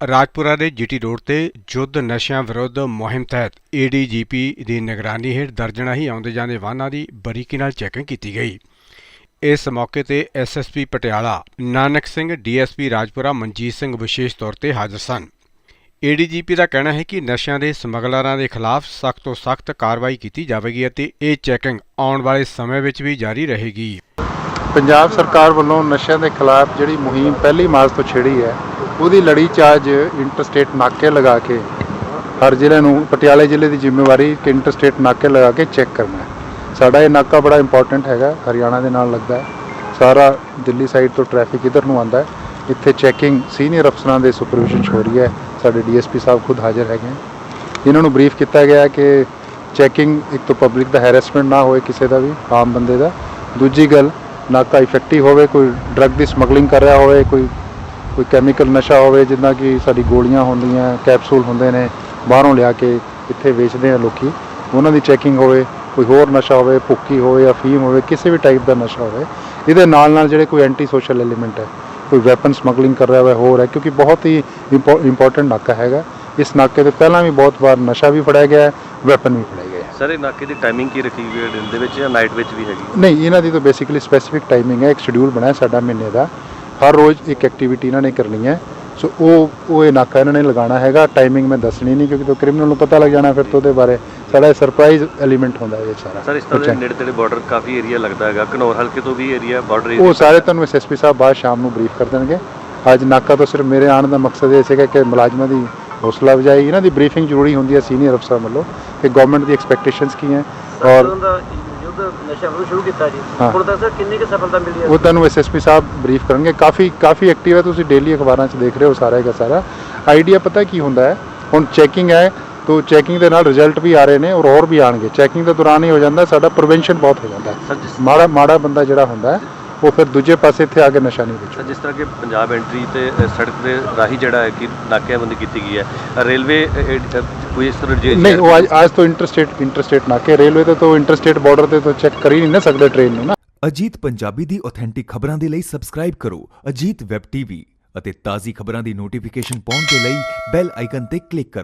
ਰਾਜਪੁਰਾ ਦੇ GT road ਤੇ ਜੁੱਧ ਨਸ਼ਿਆਂ ਵਿਰੁੱਧ ਮੁਹਿੰਮ ਤਹਿਤ ਏਡੀਜੀਪੀ ਦੀ ਨਿਗਰਾਨੀ ਹੇਠ ਦਰਜਨਾਂ ਹੀ ਆਉਂਦੇ ਜਾਂਦੇ ਵਾਹਨਾਂ ਦੀ ਬਰੀਕੀ ਨਾਲ ਚੈਕਿੰਗ ਕੀਤੀ ਗਈ। ਇਸ ਮੌਕੇ ਤੇ ਐਸਐਸਪੀ ਪਟਿਆਲਾ, ਨਾਨਕ ਸਿੰਘ ਡੀਐਸਪੀ ਰਾਜਪੁਰਾ, ਮਨਜੀਤ ਸਿੰਘ ਵਿਸ਼ੇਸ਼ ਤੌਰ ਤੇ ਹਾਜ਼ਰ ਸਨ। ਏਡੀਜੀਪੀ ਦਾ ਕਹਿਣਾ ਹੈ ਕਿ ਨਸ਼ਿਆਂ ਦੇ ਸਮਗਲਰਾਂ ਦੇ ਖਿਲਾਫ ਸਖਤ ਤੋਂ ਸਖਤ ਕਾਰਵਾਈ ਕੀਤੀ ਜਾਵੇਗੀ ਅਤੇ ਇਹ ਚੈਕਿੰਗ ਆਉਣ ਵਾਲੇ ਸਮੇਂ ਵਿੱਚ ਵੀ ਜਾਰੀ ਰਹੇਗੀ। ਪੰਜਾਬ ਸਰਕਾਰ ਵੱਲੋਂ ਨਸ਼ਿਆਂ ਦੇ ਖਿਲਾਫ ਜਿਹੜੀ ਮੁਹਿੰਮ ਪਹਿਲੀ ਮਾਰਚ ਤੋਂ ਛੇੜੀ ਹੈ ਉਹਦੀ ਲੜੀ ਚ ਅੱਜ ਇੰਟਰਸਟੇਟ ਨਾਕੇ ਲਗਾ ਕੇ ਹਰ ਜ਼ਿਲ੍ਹੇ ਨੂੰ, ਪਟਿਆਲੇ ਜ਼ਿਲ੍ਹੇ ਦੀ ਜ਼ਿੰਮੇਵਾਰੀ ਕਿ ਇੰਟਰਸਟੇਟ ਨਾਕੇ ਲਗਾ ਕੇ ਚੈੱਕ ਕਰਨਾ ਹੈ। ਸਾਡਾ ਇਹ ਨਾਕਾ ਬੜਾ ਇੰਪੋਰਟੈਂਟ ਹੈਗਾ, ਹਰਿਆਣਾ ਦੇ ਨਾਲ ਲੱਗਦਾ ਹੈ। ਸਾਰਾ ਦਿੱਲੀ ਸਾਈਡ ਤੋਂ ਟ੍ਰੈਫਿਕ ਇਧਰ ਨੂੰ ਆਉਂਦਾ ਹੈ। ਇੱਥੇ ਚੈਕਿੰਗ ਸੀਨੀਅਰ ਅਫਸਰਾਂ ਦੇ ਸੁਪਰਵਿਜ਼ਨ 'ਚ ਹੋ ਰਹੀ ਹੈ। ਸਾਡੇ ਡੀਐਸਪੀ ਸਾਹਿਬ ਖੁਦ ਹਾਜ਼ਰ ਹੈਗੇ ਹੈ ਇਹਨਾਂ ਨੂੰ ਬਰੀਫ ਕੀਤਾ ਗਿਆ ਕਿ ਚੈਕਿੰਗ ਇੱਕ ਤਾਂ ਪਬਲਿਕ ਦਾ ਹੈਰੈਸਮੈਂਟ ਨਾ ਹੋਏ ਕਿਸੇ ਦਾ ਵੀ, ਆਮ ਬੰਦੇ ਦਾ। ਦੂਜੀ ਗੱਲ, ਨਾਕਾ ਇਫੈਕਟਿਵ ਹੋਵੇ, ਕੋਈ ਡਰੱਗ ਦੀ ਸਮਗਲਿੰਗ ਕਰ ਰਿਹਾ ਹੋਵੇ, ਕੋਈ ਕੋਈ ਕੈਮੀਕਲ ਨਸ਼ਾ ਹੋਵੇ ਜਿੱਦਾਂ ਕਿ ਸਾਡੀ ਗੋਲੀਆਂ ਹੁੰਦੀਆਂ ਕੈਪਸੂਲ ਹੁੰਦੇ ਨੇ ਬਾਹਰੋਂ ਲਿਆ ਕੇ ਇੱਥੇ ਵੇਚਦੇ ਆ ਲੋਕੀ। ਉਹਨਾਂ ਦੀ ਚੈਕਿੰਗ ਹੋਵੇ ਕੋਈ ਹੋਰ ਨਸ਼ਾ ਹੋਵੇ ਭੁੱਕੀ ਹੋਵੇ ਜਾਂ ਫੀਮ ਹੋਵੇ ਕਿਸੇ ਵੀ ਟਾਈਪ ਦਾ ਨਸ਼ਾ ਹੋਵੇ ਇਹਦੇ ਨਾਲ ਨਾਲ ਜਿਹੜੇ ਕੋਈ ਐਂਟੀ ਸੋਸ਼ਲ ਐਲੀਮੈਂਟ ਹੈ ਕੋਈ ਵੈਪਨ ਸਮਗਲਿੰਗ ਕਰ ਰਿਹਾ ਹੋਵੇ ਹੋਰ ਹੈ ਕਿਉਂਕਿ ਬਹੁਤ ਹੀ ਇੰਪੋਰਟੈਂਟ ਨਾਕਾ ਹੈਗਾ। ਇਸ ਨਾਕੇ ਤੇ ਪਹਿਲਾਂ ਵੀ ਬਹੁਤ ਵਾਰ ਨਸ਼ਾ ਵੀ ਫੜਿਆ ਗਿਆ ਹੈ ਵੈਪਨ ਵੀ ਫੜਿਆ ਗਿਆ ਹੈ ਸਰ ਇਹ ਨਾਕੇ ਦੀ ਟਾਈਮਿੰਗ ਕੀ ਰੱਖੀ ਹੋਈ ਹੈ ਦਿਨ ਦੇ ਵਿੱਚ ਜਾਂ ਨਾਈਟ ਵਿੱਚ ਵੀ ਹੈਗੀ? ਨਹੀਂ ਇਹਨਾਂ ਦੀ ਤਾਂ ਬੇਸਿਕਲੀ ਸਪੈਸੀਫਿਕ ਟਾਈਮਿੰਗ ਹੈ ਇੱਕ ਸ਼ਡਿਊਲ ਬਣਾਇਆ ਸਾਡਾ ਮਹੀਨੇ ਦਾ। ਹਰ ਰੋਜ਼ ਇੱਕ ਐਕਟੀਵਿਟੀ ਇਹਨਾਂ ਨੇ ਕਰਨੀ ਹੈ। ਸੋ ਉਹ ਉਹ ਇਹ ਨਾਕਾ ਇਹਨਾਂ ਨੇ ਲਗਾਉਣਾ ਹੈਗਾ। ਟਾਈਮਿੰਗ ਮੈਂ ਦੱਸਣੀ ਨਹੀਂ ਕਿਉਂਕਿ ਤਾਂ ਕ੍ਰਿਮੀਨਲ ਨੂੰ ਪਤਾ ਲੱਗ ਜਾਣਾ ਫਿਰ ਤੋਂ ਉਹਦੇ ਬਾਰੇ। ਸਾਡਾ ਸਰਪ੍ਰਾਈਜ਼ ਐਲੀਮੈਂਟ ਹੁੰਦਾ ਇਹ ਸਾਰਾ। ਸਰ ਇਸ ਤਰ੍ਹਾਂ। ਦੇ ਨੇੜੇ ਤੇੜੇ ਬਾਰਡਰ ਕਾਫੀ ਏਰੀਆ ਲੱਗਦਾ ਹੈਗਾ। ਘਨੌਰ ਹਲਕੇ ਤੋਂ ਵੀ ਏਰੀਆ ਬਾਰਡਰ ਉਹ ਸਾਰੇ ਤੁਹਾਨੂੰ ਐਸਐਸਪੀ ਸਾਹਿਬ ਬਾਅਦ ਸ਼ਾਮ ਨੂੰ ਬਰੀਫ ਕਰ ਦੇਣਗੇ। ਅੱਜ ਨਾਕਾ ਤੋਂ ਸਿਰਫ ਮੇਰੇ ਆਉਣ ਦਾ ਮਕਸਦ ਇਹ ਸੀਗਾ ਕਿ ਮੁਲਾਜ਼ਮਾਂ ਦੀ ਹੌਸਲਾ ਅਫਜ਼ਾਈ ਇਹਨਾਂ ਦੀ ਬਰੀਫਿੰਗ ਜ਼ਰੂਰੀ ਹੁੰਦੀ ਹੈ ਸੀਨੀਅਰ ਅਫਸਰਾਂ ਵੱਲੋਂ ਕਿ ਗਵਰਨਮੈਂਟ ਦੀ ਐਕਸਪੈਕਟੇਸ਼ਨਸ ਕੀ ਹੈ। ਔਰ ਨਸ਼ਾ ਵਿਰੁੱਧ ਸ਼ੁਰੂ ਕੀਤਾ ਜੀ। ਹਾਂ। ਹੁਣ ਤੱਕ ਸਰ ਕਿੰਨੀ ਕੁ ਸਫਲਤਾ ਮਿਲੀ ਹੈ? ਉਹ ਤੁਹਾਨੂੰ ਐਸਐਸਪੀ ਸਾਹਿਬ ਬਰੀਫ ਕਰਨਗੇ। ਕਾਫੀ ਕਾਫੀ ਐਕਟਿਵ ਹੈ। ਤੁਸੀਂ ਡੇਲੀ ਅਖਬਾਰਾਂ 'ਚ ਦੇਖ ਰਹੇ ਹੋ ਸਾਰਾ ਦਾ ਸਾਰਾ। ਆਈਡੀਆ ਪਤਾ ਕੀ ਹੁੰਦਾ ਹੈ? ਹੁਣ ਚੈਕਿੰਗ ਹੈ ਤੋਂ ਚੈਕਿੰਗ ਦੇ ਨਾਲ ਰਿਜ਼ਲਟ ਵੀ ਆ ਰਹੇ ਨੇ ਔਰ ਹੋਰ ਵੀ ਆਣਗੇ ਚੈਕਿੰਗ ਦੇ ਦੌਰਾਨ ਹੀ ਹੋ ਜਾਂਦਾ ਸਾਡਾ ਪ੍ਰੀਵੈਂਸ਼ਨ ਬਹੁਤ ਹੋ ਜਾਂਦਾ। ਹੈ ਸਰ ਜਿਸ ਮਾੜਾ ਮਾੜਾ ਬੰਦਾ ਜਿਹੜਾ ਹੁੰਦਾ ਹੈ ਉਹ ਫਿਰ ਦੂਜੇ ਪਾਸੇ ਇੱਥੇ ਆ ਕੇ ਨਸ਼ਾ ਨਹੀਂ ਜਿਸ ਤਰ੍ਹਾਂ ਕਿ ਪੰਜਾਬ ਐਂਟਰੀ ਤੇ ਸੜਕ ਦੇ ਰਾਹੀ ਜਿਹੜਾ ਹੈ ਕਿ ਨਾਕਿਆਬੰਦੀ ਕੀਤੀ ਗਈ ਹੈ ਰੇਲਵੇ ਕੋਈ ਇਸ ਤਰ੍ਹਾਂ ਜੇ ਨਹੀਂ ਉਹ ਅੱਜ ਅੱਜ ਤੋਂ ਇੰਟਰਸਟੇਟ ਇੰਟਰਸਟੇਟ ਨਾਕੇ ਰੇਲਵੇ ਤੇ ਤੋਂ ਇੰਟਰਸਟੇਟ ਬਾਰਡਰ ਤੇ ਤੋਂ ਚੈੱਕ ਕਰ ਹੀ ਨਹੀਂ ਨਾ ਸਕਦੇ ਟ੍ਰੇਨ ਨੂੰ ਨਾ। ਅਜੀਤ ਪੰਜਾਬੀ ਦੀ ਆਥੈਂਟਿਕ ਖਬਰਾਂ ਦੇ ਲਈ ਸਬਸਕ੍ਰਾਈਬ ਕਰੋ ਅਜੀਤ ਵੈਬ ਟੀਵੀ ਅਤੇ ਤਾਜ਼ੀ ਖਬਰਾਂ ਦੀ ਨੋਟੀਫਿਕੇਸ਼ਨ ਪਾਉਣ ਦੇ ਲਈ ਬੈਲ ਆਈਕਨ ਤੇ ਕਲਿੱਕ ਕਰੋ।